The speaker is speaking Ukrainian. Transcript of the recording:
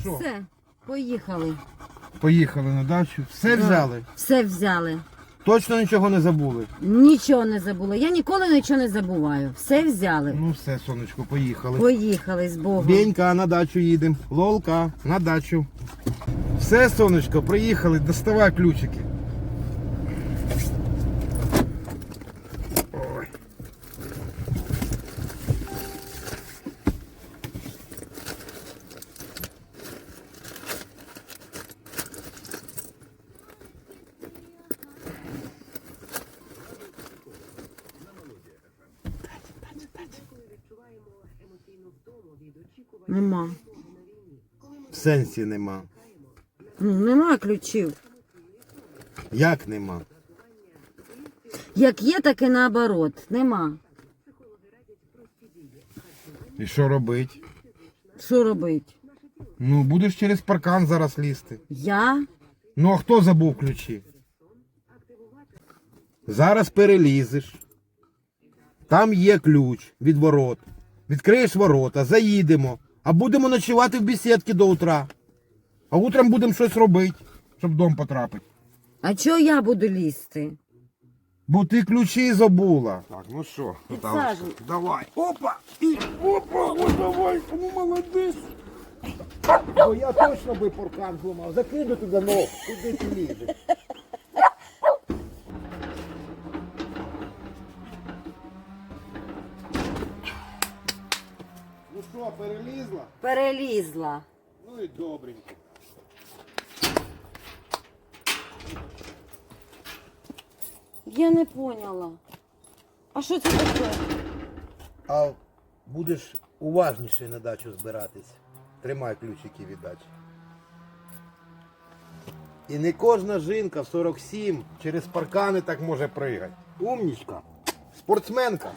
що? Все, поїхали. Поїхали на дачу. Все Да. взяли. Все взяли. Точно нічого не забули. Нічого не забула. Я ніколи нічого не забуваю. Все взяли. Ну все, сонечко, поїхали. Поїхали з Богом. Бенька, на дачу їдемо. Лолка, на дачу. Все, сонечко, приїхали, доставай ключики. Нема. В сенсі нема. Ну, нема ключів. Як нема? Як є, так і наоборот. Нема. І що робить? Що робить? Ну, будеш через паркан зараз лізти. Я? Ну, а хто забув ключі? Зараз перелізеш. Там є ключ від ворот. Відкриєш ворота, заїдемо, а будемо ночувати в бесідці до утра. А утром будемо щось робити, щоб в дом потрапити. А чого я буду лізти? Бо ти ключі забула. Так, ну що, Підсаджуй. давай. Опа! І опа! Ой, давай! Ну молодець! Бо я точно би паркан зламав. Закину туди ног, куди ти лізеш. Що, перелізла? Перелізла. Ну і добренько. Я не поняла. А що це таке? А будеш уважніше на дачу збиратись. Тримай ключики від дачі. І не кожна жінка в 47 через паркани так може пригати. Умнічка. Спортсменка.